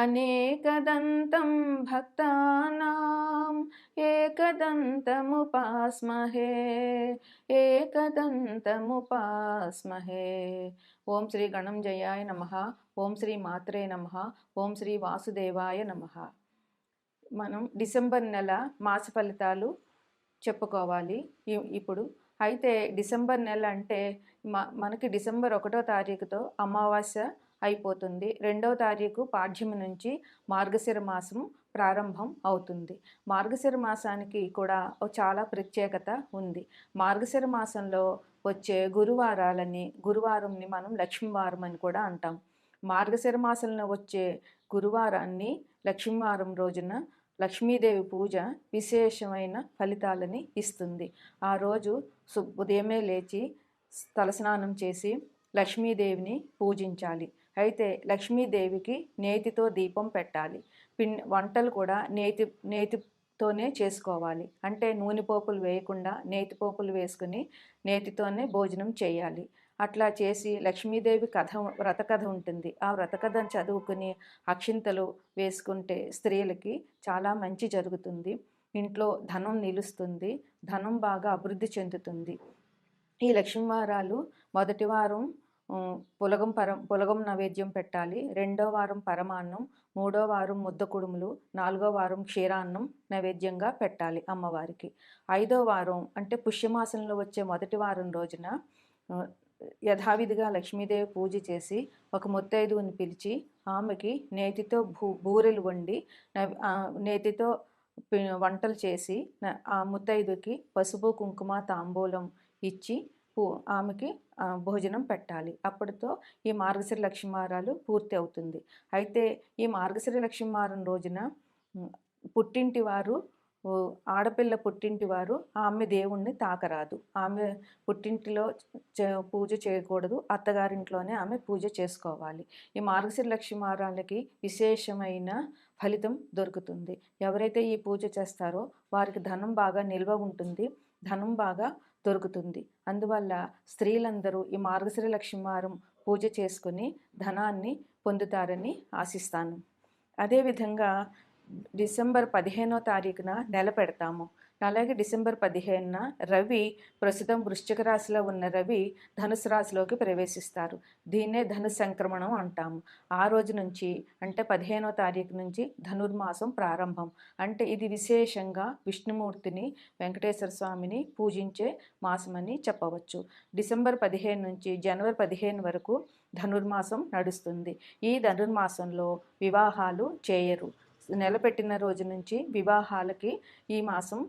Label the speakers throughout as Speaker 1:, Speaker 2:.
Speaker 1: అనేకదంతం భక్తానాం ఏకదంతముపాస్మహే ఏకదంతముపాస్మహే. ఓం శ్రీ గణం జయాయ నమ ఓం శ్రీ మాత్రే నమ ఓం శ్రీ వాసుదేవాయ నమ. మనం డిసెంబర్ నెల మాస ఫలితాలు చెప్పుకోవాలి. ఇప్పుడు అయితే డిసెంబర్ నెల అంటే మనకి డిసెంబర్ ఒకటో తారీఖుతో అమావాస్య అయిపోతుంది. రెండవ తారీఖు పాఠ్యమి నుంచి మార్గశిర మాసం ప్రారంభం అవుతుంది. మార్గశిర మాసానికి కూడా చాలా ప్రత్యేకత ఉంది. మార్గశిర మాసంలో వచ్చే గురువారాలని గురువారంని మనం లక్ష్మీవారం అని కూడా అంటాం. మార్గశిర మాసంలో వచ్చే గురువారాన్ని లక్ష్మీవారం రోజున లక్ష్మీదేవి పూజ విశేషమైన ఫలితాలని ఇస్తుంది. ఆ రోజు ఉదయమే లేచి తలస్నానం చేసి లక్ష్మీదేవిని పూజించాలి. అయితే లక్ష్మీదేవికి నేతితో దీపం పెట్టాలి. పిన్ వంటలు కూడా నేతి నేతితోనే చేసుకోవాలి. అంటే నూనె పోపులు వేయకుండా నేతి పోపులు వేసుకుని నేతితోనే భోజనం చేయాలి. అట్లా చేసి లక్ష్మీదేవి కథ వ్రతకథ ఉంటుంది. ఆ వ్రత కథను చదువుకుని అక్షింతలు వేసుకుంటే స్త్రీలకి చాలా మంచి జరుగుతుంది. ఇంట్లో ధనం నిలుస్తుంది. ధనం బాగా అభివృద్ధి చెందుతుంది. ఈ లక్ష్మీవారాలు మొదటి వారం పులగం పరం పులగం నైవేద్యం పెట్టాలి. రెండో వారం పరమాన్నం మూడో వారం ముద్ద కుడుములు నాలుగో వారం క్షీరాన్నం నైవేద్యంగా పెట్టాలి అమ్మవారికి. ఐదో వారం అంటే పుష్యమాసంలో వచ్చే మొదటి వారం రోజున యథావిధిగా లక్ష్మీదేవి పూజ చేసి ఒక ముత్తైదువుని పిలిచి ఆమెకి నేతితో భూ బూరెలు వండి నేతితో వంటలు చేసి ఆ ముత్తైదుకి పసుపు కుంకుమ తాంబూలం ఇచ్చి ఆమెకి భోజనం పెట్టాలి. అప్పటితో ఈ మార్గశిర లక్ష్మీవారాలు పూర్తి అవుతుంది. అయితే ఈ మార్గశిర లక్ష్మీవారం రోజున పుట్టింటి వారు ఆడపిల్ల పుట్టింటి వారు ఆమె దేవుణ్ణి తాకరాదు. ఆమె పుట్టింటిలో పూజ చేయకూడదు. అత్తగారింట్లోనే ఆమె పూజ చేసుకోవాలి. ఈ మార్గశిర లక్ష్మీవారాలకి విశేషమైన ఫలితం దొరుకుతుంది. ఎవరైతే ఈ పూజ చేస్తారో వారికి ధనం బాగా నిల్వ ఉంటుంది. ధనం బాగా దొరుకుతుంది. అందువల్ల స్త్రీలందరూ ఈ మార్గశిర లక్ష్మీవారం పూజ చేసుకుని ధనాన్ని పొందుతారని ఆశిస్తాను. అదేవిధంగా డిసెంబర్ పదిహేనో తారీఖున నెల పెడతాము. అలాగే డిసెంబర్ పదిహేనున రవి ప్రస్తుతం వృశ్చిక రాశిలో ఉన్న రవి ధనుసు రాశిలోకి ప్రవేశిస్తారు. దీన్నే ధను సంక్రమణం అంటాము. ఆ రోజు నుంచి అంటే పదిహేనో తారీఖు నుంచి ధనుర్మాసం ప్రారంభం. అంటే ఇది విశేషంగా విష్ణుమూర్తిని వెంకటేశ్వర స్వామిని పూజించే మాసమని చెప్పవచ్చు. డిసెంబర్ పదిహేను నుంచి జనవరి పదిహేను వరకు ధనుర్మాసం నడుస్తుంది. ఈ ధనుర్మాసంలో వివాహాలు చేయరు. నెలపెట్టిన రోజు నుంచి వివాహాలకి ఈ మాసం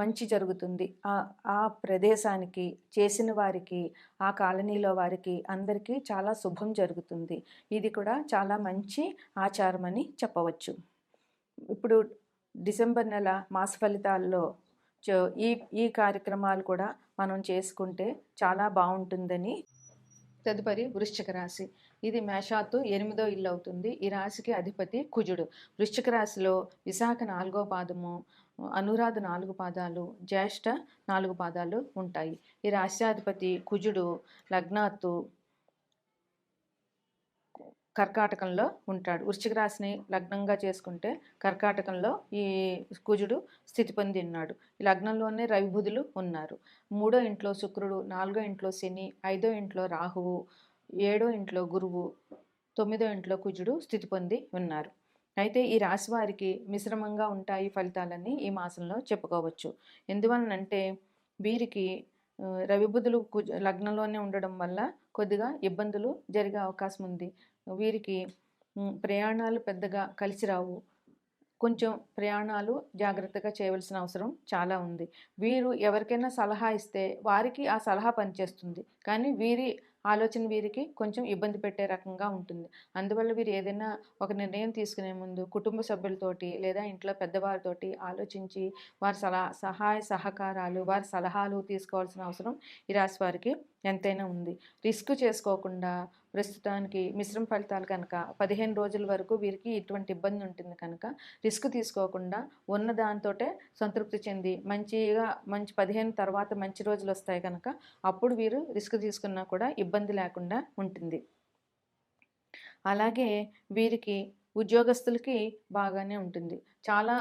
Speaker 1: మంచి జరుగుతుంది. ఆ ప్రదేశానికి చేసిన వారికి ఆ కాలనీలో వారికి అందరికీ చాలా శుభం జరుగుతుంది. ఇది కూడా చాలా మంచి ఆచారం అని చెప్పవచ్చు. ఇప్పుడు డిసెంబర్ నెల మాస ఫలితాల్లో ఈ ఈ కార్యక్రమాలు కూడా మనం చేసుకుంటే చాలా బాగుంటుందని తదుపరి వృశ్చిక రాశి. ఇది మేషాత్తు ఎనిమిదో ఇల్లు అవుతుంది ఈ రాశికి అధిపతి కుజుడు. వృశ్చిక రాశిలో విశాఖ నాలుగో పాదము అనురాధ నాలుగు పాదాలు జ్యేష్ఠ నాలుగు పాదాలు ఉంటాయి. ఈ రాష్ట్రాధిపతి కుజుడు లగ్నాత్తు కర్కాటకంలో ఉంటాడు. వృశ్చిక రాశిని లగ్నంగా చేసుకుంటే కర్కాటకంలో ఈ కుజుడు స్థితి పొంది ఉన్నాడు ఈ లగ్నంలోనే రవిబుధులు ఉన్నారు. మూడో ఇంట్లో శుక్రుడు నాలుగో ఇంట్లో శని ఐదో ఇంట్లో రాహువు ఏడో ఇంట్లో గురువు తొమ్మిదో ఇంట్లో కుజుడు స్థితి పొంది ఉన్నారు. అయితే ఈ రాశి వారికి మిశ్రమంగా ఉంటాయి ఫలితాలన్నీ ఈ మాసంలో చెప్పుకోవచ్చు. ఎందువలనంటే వీరికి రవిబుధులు లగ్నంలోనే ఉండడం వల్ల కొద్దిగా ఇబ్బందులు జరిగే అవకాశం ఉంది. వీరికి ప్రయాణాలు పెద్దగా కలిసి రావు. కొంచెం ప్రయాణాలు జాగ్రత్తగా చేయవలసిన అవసరం చాలా ఉంది. వీరు ఎవరికైనా సలహా ఇస్తే వారికి ఆ సలహా పనిచేస్తుంది. కానీ వీరి ఆలోచన వీరికి కొంచెం ఇబ్బంది పెట్టే రకంగా ఉంటుంది. అందువల్ల వీరు ఏదైనా ఒక నిర్ణయం తీసుకునే ముందు కుటుంబ సభ్యులతోటి లేదా ఇంట్లో పెద్దవారితోటి ఆలోచించి వారి సలహా సహాయ సహకారాలు వారి సలహాలు తీసుకోవాల్సిన అవసరం ఈ రాశి వారికి ఎంతైనా ఉంది. రిస్క్ చేసుకోకుండా ప్రస్తుతానికి మిశ్రమ ఫలితాలు కనుక పదిహేను రోజుల వరకు వీరికి ఇటువంటి ఇబ్బంది ఉంటుంది కనుక రిస్క్ తీసుకోకుండా ఉన్న దాంతో సంతృప్తి చెంది మంచిగా మంచి పదిహేను తర్వాత మంచి రోజులు వస్తాయి కనుక అప్పుడు వీరు రిస్క్ తీసుకున్నా కూడా ఇబ్బంది లేకుండా ఉంటుంది. అలాగే వీరికి ఉద్యోగస్తులకి బాగానే ఉంటుంది. చాలా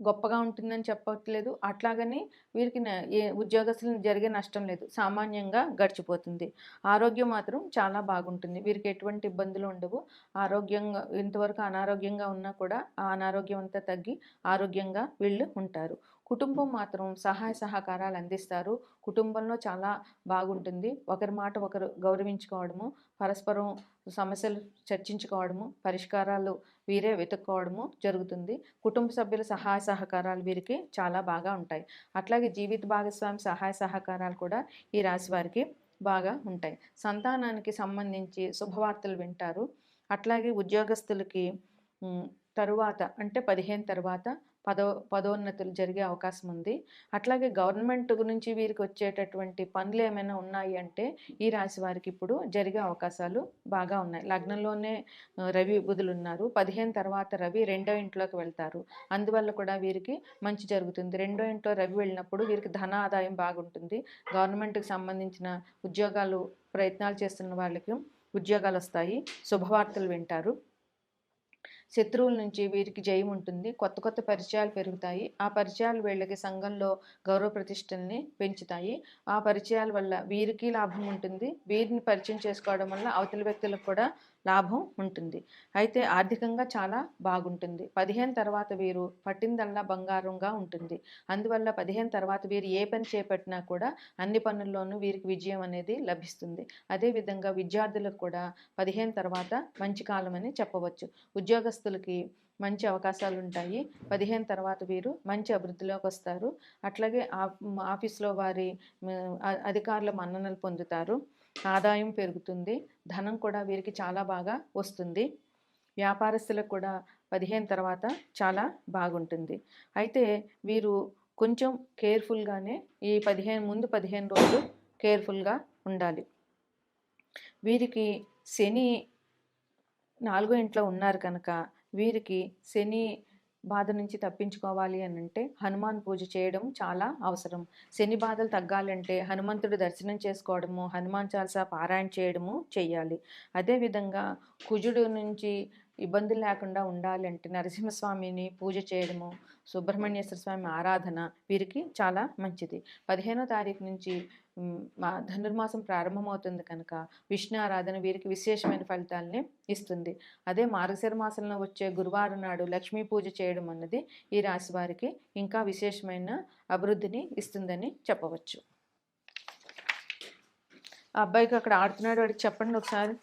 Speaker 1: గొప్పగా ఉంటుందని చెప్పట్లేదు. అట్లాగని వీరికి ఏ ఉద్యోగస్తులకు జరిగే నష్టం లేదు. సామాన్యంగా గడిచిపోతుంది. ఆరోగ్యం మాత్రం చాలా బాగుంటుంది. వీరికి ఎటువంటి ఇబ్బందులు ఉండవు. ఆరోగ్యంగా ఇంతవరకు అనారోగ్యంగా ఉన్నా కూడా ఆ అనారోగ్యం అంతా తగ్గి ఆరోగ్యంగా వీళ్ళు ఉంటారు. కుటుంబం మాత్రం సహాయ సహకారాలు అందిస్తారు. కుటుంబంలో చాలా బాగుంటుంది. ఒకరి మాట ఒకరు గౌరవించుకోవడము పరస్పరం సమస్యలు చర్చించుకోవడము పరిష్కారాలు వీరే వెతుక్కోవడము జరుగుతుంది. కుటుంబ సభ్యుల సహాయ సహకారాలు వీరికి చాలా బాగా ఉంటాయి. అట్లాగే జీవిత భాగస్వామి సహాయ సహకారాలు కూడా ఈ రాశి వారికి బాగా ఉంటాయి. సంతానానికి సంబంధించి శుభవార్తలు వింటారు. అట్లాగే ఉద్యోగస్తులకి తరువాత అంటే పదిహేను తర్వాత పదో పదోన్నతులు జరిగే అవకాశం ఉంది. అట్లాగే గవర్నమెంట్ గురించి వీరికి వచ్చేటటువంటి పనులు ఏమైనా ఉన్నాయి అంటే ఈ రాశి వారికి ఇప్పుడు జరిగే అవకాశాలు బాగా ఉన్నాయి. లగ్నంలోనే రవి బుధులు ఉన్నారు. పదిహేను తర్వాత రవి రెండో ఇంట్లోకి వెళ్తారు. అందువల్ల కూడా వీరికి మంచి జరుగుతుంది. రెండో ఇంట్లో రవి వెళ్ళినప్పుడు వీరికి ధన ఆదాయం బాగుంటుంది. గవర్నమెంట్కి సంబంధించిన ఉద్యోగాలు ప్రయత్నాలు చేస్తున్న వాళ్ళకి ఉద్యోగాలు వస్తాయి. శుభవార్తలు వింటారు. శత్రువుల నుంచి వీరికి జయం ఉంటుంది. కొత్త కొత్త పరిచయాలు పెరుగుతాయి. ఆ పరిచయాలు వీళ్ళకి సంఘంలో గౌరవ ప్రతిష్టల్ని పెంచుతాయి. ఆ పరిచయాల వల్ల వీరికి లాభం ఉంటుంది. వీరిని పరిచయం చేసుకోవడం వల్ల అవతల వ్యక్తులకు కూడా లాభం ఉంటుంది. అయితే ఆర్థికంగా చాలా బాగుంటుంది. పదిహేను తర్వాత వీరు పట్టిందల్లా బంగారంగా ఉంటుంది. అందువల్ల పదిహేను తర్వాత వీరు ఏ పని చేపట్టినా కూడా అన్ని పనుల్లోనూ వీరికి విజయం అనేది లభిస్తుంది. అదేవిధంగా విద్యార్థులకు కూడా పదిహేను తర్వాత మంచి కాలం అని చెప్పవచ్చు. ఉద్యోగస్తులకి మంచి అవకాశాలు ఉంటాయి. పదిహేను తర్వాత వీరు మంచి అభివృద్ధిలోకి వస్తారు. అట్లాగే ఆ- ఆఫీస్లో వారి అధికారుల మన్ననలు పొందుతారు. ఆదాయం పెరుగుతుంది ధనం కూడా వీరికి చాలా బాగా వస్తుంది. వ్యాపారస్తులకు కూడా పదిహేను తర్వాత చాలా బాగుంటుంది. అయితే వీరు కొంచెం కేర్ఫుల్గానే ఈ పదిహేను ముందు పదిహేను రోజులు కేర్ఫుల్గా ఉండాలి. వీరికి శని నాలుగో ఇంట్లో ఉన్నారు కనుక వీరికి శని బాధ నుంచి తప్పించుకోవాలి అని అంటే హనుమాన్ పూజ చేయడం చాలా అవసరం. శని బాధలు తగ్గాలంటే హనుమంతుడు దర్శనం చేసుకోవడము హనుమాన్ చాలసా పారాయణ చేయడము చేయాలి అదేవిధంగా కుజుడు నుంచి ఇబ్బందులు లేకుండా ఉండాలంటే నరసింహస్వామిని పూజ చేయడము సుబ్రహ్మణ్యేశ్వర స్వామి ఆరాధన వీరికి చాలా మంచిది. పదిహేనో తారీఖు నుంచి మా ధనుర్మాసం ప్రారంభమవుతుంది కనుక విష్ణు ఆరాధన వీరికి విశేషమైన ఫలితాలని ఇస్తుంది. అదే మార్గశిర మాసంలో వచ్చే గురువారం నాడు లక్ష్మీ పూజ చేయడం అన్నది ఈ రాశి వారికి ఇంకా విశేషమైన అభివృద్ధిని ఇస్తుందని చెప్పవచ్చు. ఆ అబ్బాయికి అక్కడ ఆడుతున్నాడు వాడికి చెప్పండి ఒకసారి.